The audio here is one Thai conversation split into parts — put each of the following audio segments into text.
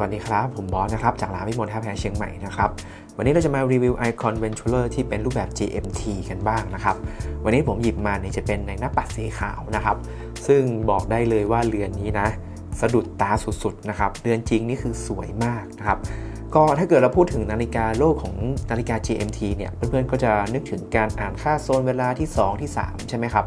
สวัสดีครับ ผมบอสนะครับ จากร้านวิมลแทบแพรเชียงใหม่นะครับ วันนี้เราจะมารีวิว Icon Venturer ที่เป็นรูปแบบ GMT กันบ้างนะครับ วันนี้ผมหยิบมาเนี่ยจะเป็นในหน้าปัดสีขาวนะครับ ซึ่งบอกได้เลยว่าเรือนนี้นะ สะดุดตาสุดๆนะครับ เรือนจริงนี่คือสวยมากนะครับ ก็ถ้าเกิดเราพูดถึงนาฬิกาโลกของนาฬิกา GMT เนี่ย เพื่อนๆก็จะนึกถึงการอ่านค่าโซนเวลาที่ 2 ที่ 3 ใช่ไหมครับ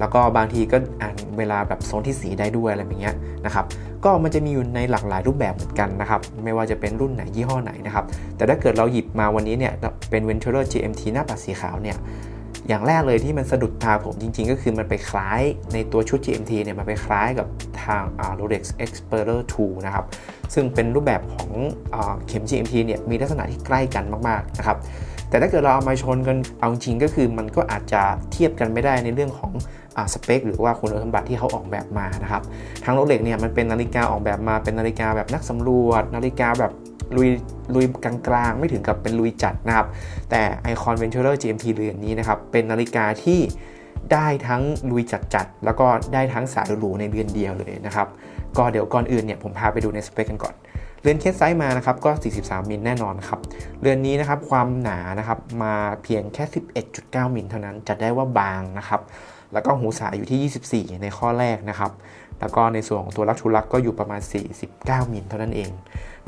แล้วก็บางทีก็อ่านเวลาแบบโซนที่สีได้ด้วยอะไรแบบเนี้ยนะครับ ก็มันจะมีอยู่ในหลากหลายรูปแบบเหมือนกันนะครับ ไม่ว่าจะเป็นรุ่นไหนยี่ห้อไหนนะครับ แต่ถ้าเกิดเราหยิบมาวันนี้เนี่ยเป็น Venturer GMT หน้าปัดสีขาวเนี่ยอย่างแรกเลยที่มันสะดุดตาผมจริงๆ ก็คือมันไปคล้ายในตัวชุด GMT เนี่ยมันไปคล้ายกับทาง Rolex Explorer 2 นะครับ ซึ่งเป็นรูปแบบของอเข็ม GMT เนี่ยมีลักษณะที่ใกล้กันมากๆนะครับ แต่ถ้าเกิดเราเอามาชนกันเอาจริงก็คือมันก็อาจจะเทียบกันไม่ได้ในเรื่องของสเปค หรือว่าคุณสมบัติที่เขาออกแบบมานะครับทางโรเล็กเนี่ยมันเป็นนาฬิกาออกแบบมาเป็นนาฬิกาแบบนักสำรวจ นาฬิกาแบบลุยลุยกลางๆ ไม่ถึงกับเป็นลุยจัดนะครับ แต่ Icon Venturer GMT เรือนนี้นะครับ เป็นนาฬิกาที่ได้ทั้งลุยจัดๆ แล้วก็ได้ทั้งสายหรูๆในเรือนเดียวเลยนะครับ ก็เดี๋ยวก่อนอื่นเนี่ยผมพาไปดูในสเปคกันก่อน เรือนเคสไซส์มานะครับก็ 43 มิลแน่นอนครับเรือนนี้นะครับความหนานะครับมาเพียงแค่ 11.9 มิลเท่านั้นจัดได้ว่าบางนะครับแล้วก็หูสายอยู่ที่ 24 ในข้อแรกนะครับแล้วก็ในส่วนของตัวลักชูลักก็อยู่ประมาณ 49 มิลเท่านั้นเอง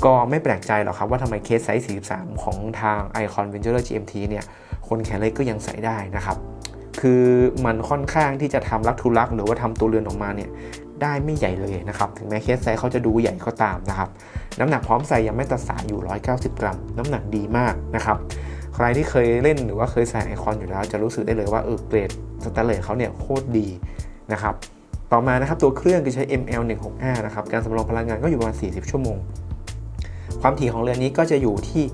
ก็ไม่แปลกใจหรอกครับว่าทำไมเคสไซส์ 43 ของทาง Icon Venturer GMT เนี่ยคนแขนเล็กก็ยังใส่ได้นะครับคือมันค่อนข้างที่จะทำลักทูลัก หรือว่าทำตัวเรือนออกมาเนี่ย ได้ไม่ใหญ่เลยนะครับ ถึงแม้เคสไซส์เขาจะดูใหญ่ก็ตามนะครับ น้ำหนักพร้อมใส่ยังไม่ตัดสายอยู่ 190 กรัม น้ำหนักดีมากนะครับ ใครที่เคยเล่นหรือว่าเคยใส่ไอคอนอยู่แล้ว จะรู้สึกได้เลยว่าเออเกรดสแตนเลสเขาเนี่ยโคตรดีนะครับ ต่อมานะครับตัวเครื่องก็ใช้ ML 165 นะครับ การสำรองพลังงานก็อยู่ประมาณ 40 ชั่วโมง ความถี่ของเรือนนี้ก็จะอยู่ที่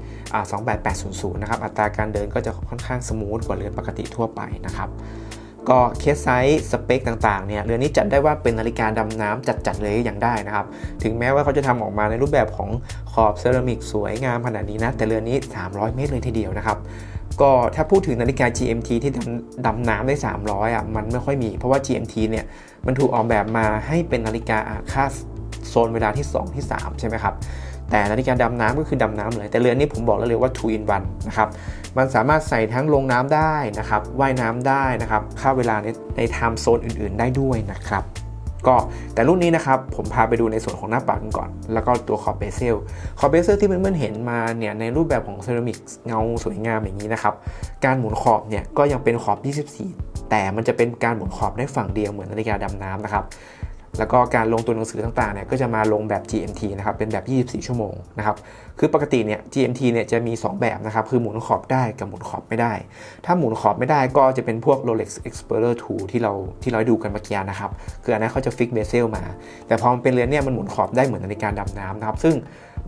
28800 นะครับ อัตราการเดินก็จะค่อนข้างสมูทกว่าเรือนปกติทั่วไปนะครับ ก็เคสไซส์สเปคต่างๆเนี่ยเรือนนี้จัดได้ว่าเป็นนาฬิกาดำน้ำจัดๆเลยอย่างได้นะครับ ถึงแม้ว่าเขาจะทำออกมาในรูปแบบของขอบเซรามิกสวยงามขนาดนี้นะ แต่เรือนนี้ 300 เมตรเลยทีเดียวนะครับก็ถ้าพูดถึงนาฬิกา GMT ที่ดำดำน้ำได้ 300อะมันไม่ค่อยมี เพราะว่า GMT เนี่ยมันถูกออกแบบมาให้เป็นนาฬิกาค่าโซนเวลาที่ 2 ที่ 3 ใช่ไหมครับ แต่นาฬิกาดำน้ำก็คือดำน้ำเลย แต่เรือนนี้ผมบอกแล้วเลยว่า2 in 1นะครับ มันสามารถใส่ทั้งลงน้ำได้นะครับ ว่ายน้ำได้นะครับค่าเวลาในในไทม์โซนอื่น ๆ ได้ด้วยนะครับ ก็แต่รุ่นนี้นะครับ ผมพาไปดูในส่วนของหน้าปัดกันก่อน แล้วก็ตัวขอบเบเซล ขอบเบเซลที่เพื่อนๆเห็นมาเนี่ยในรูปแบบของเซรามิกเงาสวยงามอย่างนี้นะครับ การหมุนขอบเนี่ยก็ยังเป็นขอบ 24 แต่มันจะเป็นการหมุนขอบได้ฝั่งเดียวเหมือนนาฬิกาดำน้ำนะครับ แล้วก็การลงตัวหนังสือต่างๆเนี่ยก็จะมาลงแบบ GMT นะครับ เป็นแบบ 24 ชั่วโมงนะครับ คือปกติเนี่ย GMT เนี่ยจะมี 2 แบบนะครับ คือหมุนขอบได้กับหมุนขอบไม่ได้ ถ้าหมุนขอบไม่ได้ก็จะเป็นพวก Rolex Explorer 2 ที่เราที่เราดูกันเมื่อกี้นะครับ คืออันนั้นเขาจะฟิกเบเซลมา แต่พอมันเป็นเรือนเนี่ยมันหมุนขอบได้เหมือนนาฬิกาดำน้ำนะครับ ซึ่ง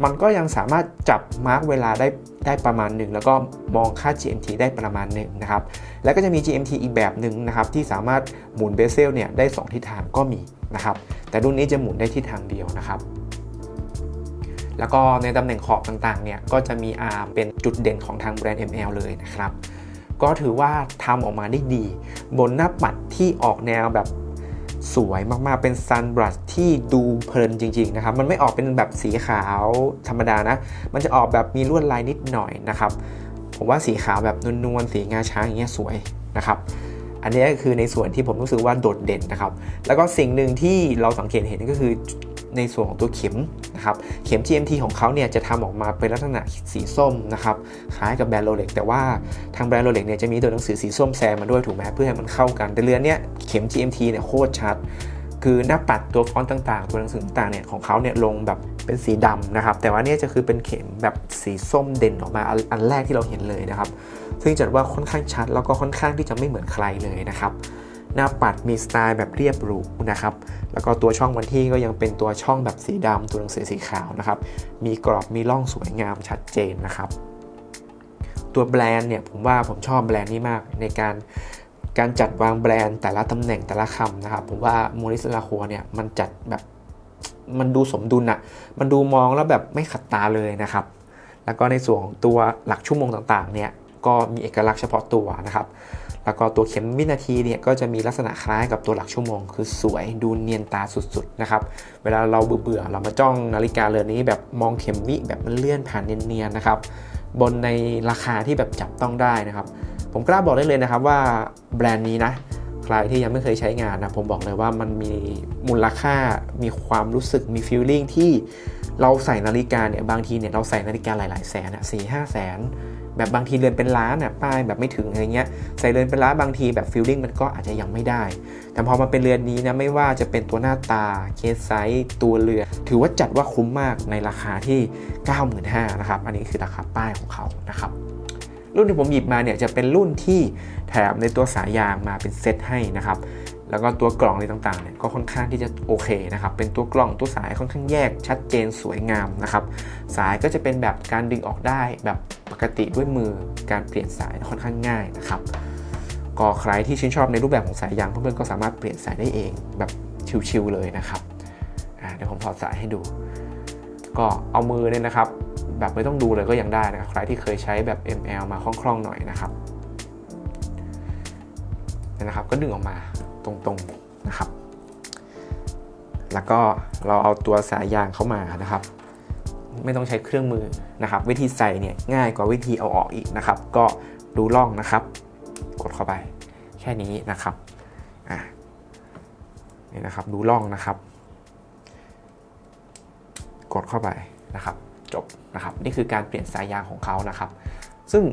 มันก็ยังสามารถจับมาร์กเวลาได้ได้ประมาณหนึ่งแล้วก็มองค่า GMT ได้ประมาณหนึ่งนะครับ แล้วก็จะมี GMT อีกแบบหนึ่งนะครับที่สามารถหมุนเบเซลเนี่ยได้ 2 ทิศทางก็มี นะครับแต่รุ่นนี้จะหมุนได้ทิศทางเดียวนะครับ แล้วก็ในตำแหน่งขอบต่างๆเนี่ยก็จะมีอาร์มเป็นจุดเด่นของทางแบรนด์ ML เลยนะครับ ก็ถือว่าทำออกมาได้ดี บนหน้าปัดที่ออกแนวแบบสวยมากๆ เป็นซันบรัชที่ดูเพลินจริงๆนะครับ มันไม่ออกเป็นแบบสีขาวธรรมดานะ มันจะออกแบบมีลวดลายนิดหน่อยนะครับ ผมว่าสีขาวแบบนวลๆ สีงาช้างอย่างเงี้ยสวยนะครับ อันนี้ก็คือในส่วนที่ผมรู้สึกว่าโดดเด่นนะครับ แล้วก็สิ่งหนึ่งที่เราสังเกตเห็นก็คือในส่วนของตัวเข็มนะครับเข็ม GMT ของเขาเนี่ยจะทำออกมาเป็นลักษณะสีส้มนะครับคล้ายกับแบรนด์โรเล็กแต่ว่าทางแบรนด์โรเล็กเนี่ยจะมีตัวหนังสือสีส้มแซมมาด้วยถูกไหมเพื่อให้มันเข้ากัน แต่เรือนเนี่ยเข็ม GMT เนี่ยโคตรชัด คือหน้าปัดตัวฟอนต์ต่างๆ ตัวหนังสือต่างๆเนี่ยของเขาเนี่ยลงแบบ เป็นสีดำนะครับ แต่ว่านี่จะคือเป็นเข็มแบบสีส้มเด่นออกมาอันแรกที่เราเห็นเลยนะครับ ซึ่งจัดว่าค่อนข้างชัดแล้วก็ค่อนข้างที่จะไม่เหมือนใครเลยนะครับ หน้าปัดมีสไตล์แบบเรียบหรูนะครับ แล้วก็ตัวช่องวันที่ก็ยังเป็นตัวช่องแบบสีดำตัวหนังสือสีขาวนะครับ มีกรอบมีร่องสวยงามชัดเจนนะครับ ตัวแบรนด์เนี่ยผมว่าผมชอบแบรนด์นี้มากในการการจัดวางแบรนด์แต่ละตำแหน่งแต่ละคำนะครับ ผมว่าโมริสลาคัวเนี่ยมันจัดแบบ มันดูสมดุลอะมันดูมองแล้วแบบไม่ขัดตาเลยนะครับ แล้วก็ในส่วนของตัวหลักชั่วโมงต่างๆเนี่ยก็มีเอกลักษณ์เฉพาะตัวนะครับ แล้วก็ตัวเข็มวินาทีเนี่ยก็จะมีลักษณะคล้ายกับตัวหลักชั่วโมง คือสวยดูเนียนตาสุดๆนะครับ เวลาเราเบื่อๆเรามาจ้องนาฬิกาเรือนนี้แบบมองเข็มวิแบบมันเลื่อนผ่านเนียนๆนะครับ บนในราคาที่แบบจับต้องได้นะครับ ผมกล้าบอกได้เลยนะครับว่าแบรนด์นี้นะ ใครที่ยังไม่เคยใช้งานนะผมบอกเลยว่ามันมีมูลค่ามีความรู้สึกมีฟีลลิ่งที่เราใส่นาฬิกาเนี่ยบางทีเนี่ยเราใส่นาฬิกาหลาย ๆ แสนอะสี่ห้าแสนแบบบางทีเรือนเป็นล้านอะป้ายแบบไม่ถึงอะไรเงี้ยใส่เรือนเป็นล้านบางทีแบบฟีลลิ่งมันก็อาจจะยังไม่ได้ แต่พอมาเป็นเรือนนี้นะไม่ว่าจะเป็นตัวหน้าตาเคสไซส์ตัวเรือนถือว่าจัดว่าคุ้มมากในราคาที่ 95,000 นะครับอันนี้คือราคาป้ายของเขานะครับ รุ่นที่ผมหยิบมาเนี่ยจะเป็นรุ่นที่แถมในตัวสายยางมาเป็นเซตให้นะครับแล้วก็ตัวกล่องอะไรต่างๆเนี่ยก็ค่อนข้างที่จะโอเคนะครับ เป็นตัวกล่องตัวสายค่อนข้างแยกชัดเจนสวยงามนะครับ สายก็จะเป็นแบบการดึงออกได้แบบปกติด้วยมือการเปลี่ยนสายค่อนข้างง่ายนะครับ ก็ใครที่ชื่นชอบในรูปแบบของสายยางเพื่อนๆก็สามารถเปลี่ยนสายได้เองแบบชิวๆเลยนะครับเดี๋ยวผมถอดสายให้ดู ก็เอามือเนี่ยนะครับ แบบไม่ต้องดูเลยก็ยังได้นะครับ ใครที่เคยใช้แบบ ML มาคล่องๆหน่อยนะครับนี่นะครับ ก็ดึงออกมาตรงๆนะครับ แล้วก็เราเอาตัวสายยางเข้ามานะครับ ไม่ต้องใช้เครื่องมือนะครับ วิธีใส่เนี่ยง่ายกว่าวิธีเอาออกอีกนะครับ ก็ดูล่องนะครับ กดเข้าไป แค่นี้นะครับอะนี่นะครับ ดูล่องนะครับ กดเข้าไปนะครับ จบนะครับ นี่คือการเปลี่ยนสายยางของเขานะครับ ซึ่ง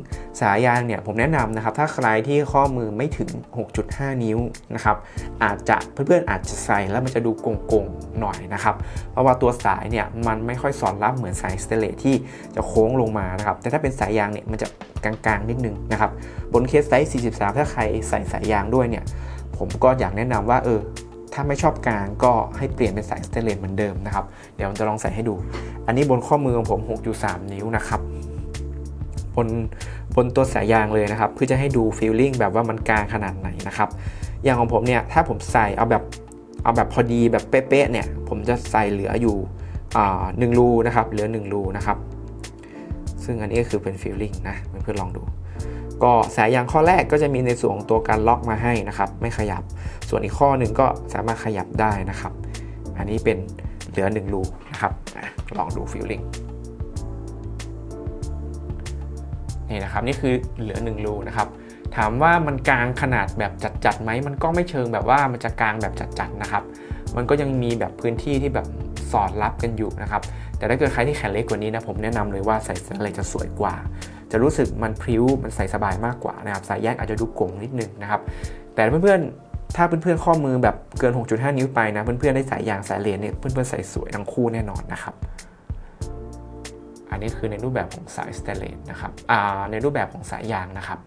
สายยางเนี่ยผมแนะนำนะครับ ถ้าใครที่ข้อมือไม่ถึง 6.5 นิ้วนะครับ อาจจะเพื่อนๆอาจจะใส่แล้วมันจะดูโกงๆหน่อยนะครับ เพราะว่าตัวสายเนี่ยมันไม่ค่อยสอนรับเหมือนสายสเตเลที่จะโค้งลงมานะครับ แต่ถ้าเป็นสายยางเนี่ยมันจะกลางๆนิดนึงนะครับ บนเคสไซส์ 43 ถ้าใครใส่สายยางด้วยเนี่ย ผมก็อยากแนะนำว่าเออ ถ้าไม่ชอบกลางก็ให้เปลี่ยนเป็นสายสเตเลสเหมือนเดิมนะครับ เดี๋ยวผมจะลองใส่ให้ดู อันนี้บนข้อมือของผม 6.3 นิ้วนะครับบนบนตัวสายยางเลยนะครับ เพื่อจะให้ดูฟีลลิ่งแบบว่ามันกลางขนาดไหนนะครับ อย่างของผมเนี่ยถ้าผมใส่เอาแบบเอาแบบพอดีแบบเป๊ะๆเนี่ย ผมจะใส่เหลืออยู่หนึ่งรูนะครับ เหลือ1รูนะครับ ซึ่งอันนี้ก็คือเป็นฟีลลิ่งนะเพื่อนๆลองดู ก็สายยางข้อแรกก็จะมีในส่วนของตัวการล็อกมาให้นะครับ ไม่ขยับ ส่วนอีกข้อหนึ่งก็สามารถขยับได้นะครับ อันนี้เป็นเหลือ1รูนะครับลองดูฟีลลิ่งนี่นะครับนี่คือเหลือ1รูนะครับถามว่ามันกลางขนาดแบบจัดๆไหมมันก็ไม่เชิงแบบว่ามันจะกลางแบบจัดๆนะครับ มันก็ยังมีแบบพื้นที่ที่แบบสอดรับกันอยู่นะครับ แต่ถ้าเกิดใครที่แขนเล็กกว่านี้นะผมแนะนำเลยว่าใส่อะไรจะสวยกว่า จะรู้สึกมันพริ้วมันใส่สบายมากกว่านะครับสายแยกอาจจะดูโกงนิดนึงนะครับ แต่เพื่อนๆ ถ้าเพื่อนๆ ข้อมือแบบเกิน 6.5 นิ้วไปนะเพื่อนๆ ได้สายยางสายเลนเนี่ยเพื่อนๆ ใส่สวยทั้งคู่แน่นอนนะครับ อันนี้คือในรูปแบบของสายสเตเลสนะครับในรูปแบบของสายยางนะครับ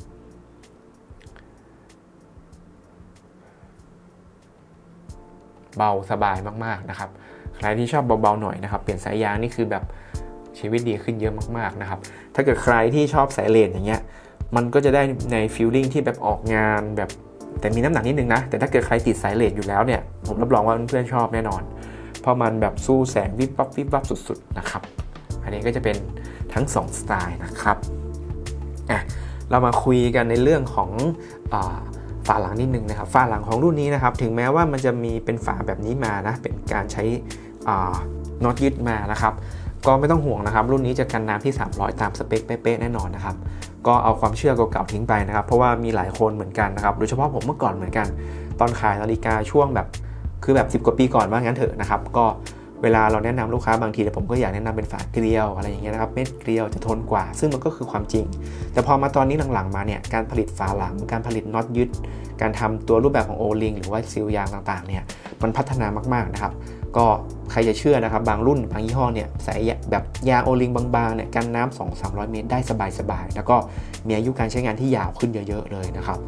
เบาสบายมากๆนะครับ ใครที่ชอบเบาๆหน่อยนะครับ เปลี่ยนสายยางนี่คือแบบ ชีวิตดีขึ้นเยอะมากๆนะครับ ถ้าเกิดใครที่ชอบสายเลนอย่างเงี้ย มันก็จะได้ในฟิลลิ่งที่แบบออกงานแบบแต่มีน้ำหนักนิดนึงนะ แต่ถ้าเกิดใครติดสายเลนอยู่แล้วเนี่ย ผมรับรองว่าเพื่อนๆชอบแน่นอน เพราะมันแบบสู้แสงวิบวับวิบวับสุดๆนะครับ อันนี้ก็จะเป็นทั้ง 2 สไตล์นะครับอะเรามาคุยกันในเรื่องของอฝาหลังนิดนึงนะครับ ฝาหลังของรุ่นนี้นะครับ ถึงแม้ว่ามันจะมีเป็นฝาแบบนี้มานะ เป็นการใช้น็อตยึดมานะครับ ก็ไม่ต้องห่วงนะครับ รุ่นนี้จะกันน้ำที่ 300 ตามสเปคเป๊ะๆแน่นอนนะครับ ก็เอาความเชื่อเก่าๆทิ้งไปนะครับ เพราะว่ามีหลายคนเหมือนกันนะครับ โดยเฉพาะผมเมื่อก่อนเหมือนกัน ตอนขายนาฬิกาช่วงแบบคือแบบ 10 กว่าปีก่อนว่างั้นเถอะนะครับ ก็เวลาเราแนะนำลูกค้าบางทีผมก็อยากแนะนำเป็นฝาเกลียวอะไรอย่างเงี้ยนะครับเม็ดเกลียวจะทนกว่า ซึ่งมันก็คือความจริง แต่พอมาตอนนี้หลังๆมาเนี่ยการผลิตฝาหลัง การผลิตน็อตยึด การทำตัวรูปแบบของโอลิงหรือว่าซีลยางต่างๆเนี่ยมันพัฒนามากๆนะครับ ก็ใครจะเชื่อนะครับ บางรุ่นบางยี่ห้อเนี่ยใส่แบบยางโอลิงบางๆเนี่ยกันน้ำ2 300เมตรได้สบายๆ แล้วก็มีอายุการใช้งานที่ยาวขึ้นเยอะ ๆ เลยนะครับ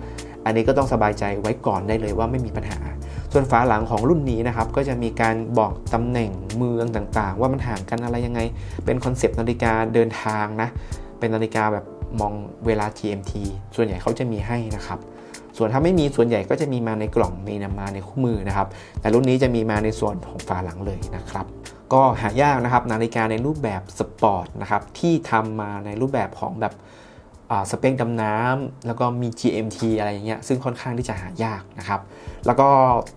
อันนี้ก็ต้องสบายใจไว้ก่อนได้เลยว่าไม่มีปัญหา ส่วนฝาหลังของรุ่นนี้นะครับ ก็จะมีการบอกตำแหน่งเมืองต่างๆ ว่ามันห่างกันอะไรยังไง เป็นคอนเซปต์นาฬิกาเดินทางนะ เป็นนาฬิกาแบบมองเวลา GMT ส่วนใหญ่เขาจะมีให้นะครับ ส่วนถ้าไม่มีส่วนใหญ่ก็จะมีมาในกล่องมีนำมาในคู่มือนะครับ แต่รุ่นนี้จะมีมาในส่วนของฝาหลังเลยนะครับก็หายากนะครับนาฬิกาในรูปแบบสปอร์ตนะครับที่ทำมาในรูปแบบของแบบสเปคดำน้ำแล้วก็มี GMT อะไรอย่างเงี้ยซึ่งค่อนข้างที่จะหายากนะครับ แล้วก็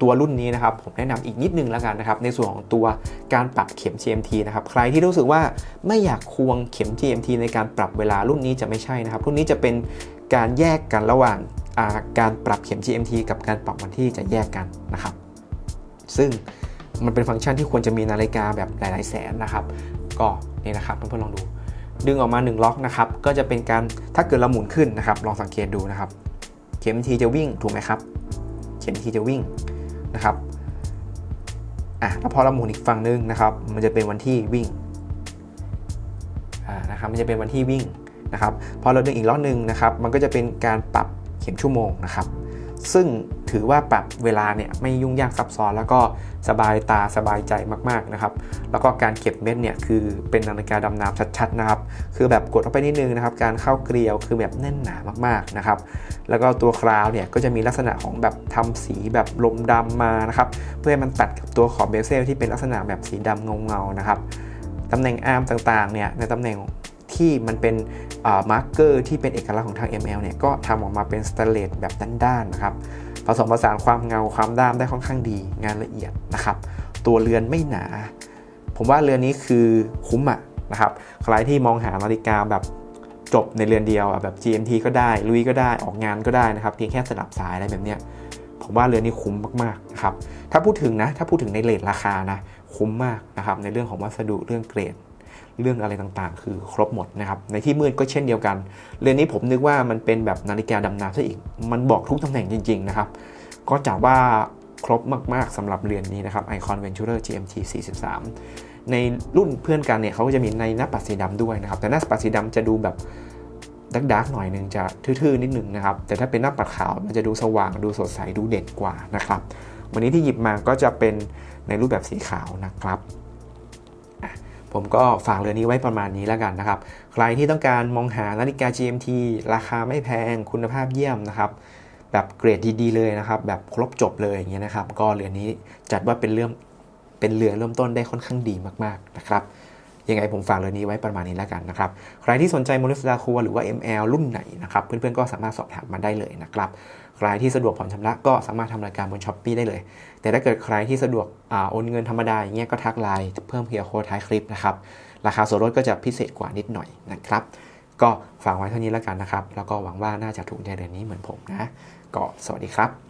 ตัวรุ่นนี้นะครับผมแนะนำอีกนิดนึงแล้วกันนะครับ ในส่วนของตัวการปรับเข็ม GMT นะครับ ใครที่รู้สึกว่าไม่อยากควงเข็ม GMT ในการปรับเวลารุ่นนี้จะไม่ใช่นะครับ รุ่นนี้จะเป็นการแยกกันระหว่าง การปรับเข็ม GMT กับการปรับวันที่จะแยกกันนะครับ ซึ่งมันเป็นฟังก์ชันที่ควรจะมีนาฬิกาแบบหลาย ๆ แสนนะครับ ก็นี่นะครับเพื่อนๆลองดู ดึงออกมา 1 ล็อกนะครับ ก็จะเป็นการถ้าเกิดเราหมุนขึ้นนะครับ ลองสังเกตดูนะครับ เข็มทีจะวิ่งถูกไหมครับ เข็มทีจะวิ่งนะครับอะแล้วพอเราหมุนอีกฝั่งนึงนะครับ มันจะเป็นวันที่วิ่งอ่านะครับมันจะเป็นวันที่วิ่งนะครับ พอเราดึงอีกล็อกหนึ่งนะครับ มันก็จะเป็นการปรับ ข็มชั่วโมงนะครับ ซึ่งถือว่าปรับเวลาเนี่ยไม่ยุ่งยากซับซ้อน แล้วก็สบายตาสบายใจมากๆนะครับ แล้วก็การเก็บเม็ดเนี่ยคือเป็นนาฬิกาดำน้ำชัดๆนะครับ คือแบบกดเข้าไปนิดนึงนะครับ การเข้าเกลียวคือแบบแน่นหนามากๆนะครับ แล้วก็ตัวคราวเนี่ยก็จะมีลักษณะของแบบทำสีแบบลมดำมานะครับ เพื่อให้มันตัดกับตัวขอบเบเซลที่เป็นลักษณะแบบสีดำเงาๆนะครับตำแหน่งอาร์มต่างๆเนี่ยในตำแหน่ง ที่มันเป็นมาร์กเกอร์ที่เป็นเอกลักษณ์ของทาง ML เนี่ยก็ทำออกมาเป็นสแตเลสแบบด้านๆนะครับผสมผสานความเงาความด้ามได้ค่อนข้างดีงานละเอียดนะครับ ตัวเรือนไม่หนา ผมว่าเรือนนี้คือคุ้มอะนะครับใครที่มองหานาฬิกาแบบจบในเรือนเดียวแบบ GMT ก็ได้ลุยก็ได้ออกงานก็ได้นะครับเพียงแค่สลับสายอะไรแบบเนี้ยผมว่าเรือนนี้คุ้มมากๆนะครับถ้าพูดถึงนะถ้าพูดถึงในเลทราคานะคุ้มมากนะครับในเรื่องของวัสดุเรื่องเกรด เรื่องอะไรต่างๆ คือครบหมดนะครับในที่มืดก็เช่นเดียวกัน เรือนนี้ผมนึกว่ามันเป็นแบบนาฬิกาดำน้ำซะอีก มันบอกทุกตำแหน่งจริง ๆ นะครับ ก็จับว่าครบมากๆสำหรับเรือนนี้นะครับ Icon Venturer GMT 43 ในรุ่นเพื่อนกันเนี่ยเขาก็จะมีในหน้าปัดสีดำด้วยนะครับ แต่หน้าปัดสีดำจะดูแบบดักดักหน่อยหนึงจะทื่อๆนิดหนึงนะครับ แต่ถ้าเป็นหน้าปัดขาวมันจะดูสว่างดูสดใสดูเด่นกว่านะครับ วันนี้ที่หยิบมาก็จะเป็นในรูปแบบสีขาวนะครับ ผมก็ฝากเรือนนี้ไว้ประมาณนี้แล้วกันนะครับ ใครที่ต้องการมองหานาฬิกา GMT ราคาไม่แพงคุณภาพเยี่ยมนะครับแบบเกรดดีๆเลยนะครับ แบบครบจบเลยอย่างเงี้ยนะครับ ก็เรือนนี้จัดว่าเป็นเรื่องเป็นเรือเริ่มต้นได้ค่อนข้างดีมากๆนะครับยังไงผมฝากเรือนนี้ไว้ประมาณนี้แล้วกันนะครับ ใครที่สนใจโมเลสดาคัวหรือว่า ML รุ่นไหนนะครับ เพื่อนๆก็สามารถสอบถามมาได้เลยนะครับ ใครที่สะดวกผ่อนชำระก็สามารถทำรายการบนช้อปปีได้เลย แต่ถ้าเกิดใครที่สะดวกอาโอนเงินธรรมดาอย่างเงี้ยก็ทักไลน์เพิ่มเพียร์โค้ดท้ายคลิปนะครับ ราคาส่วนลดก็จะพิเศษกว่านิดหน่อยนะครับ ก็ฝากไว้เท่านี้แล้วกันนะครับ แล้วก็หวังว่าน่าจะถูกใจเดือนนี้เหมือนผมนะ ก็สวัสดีครับ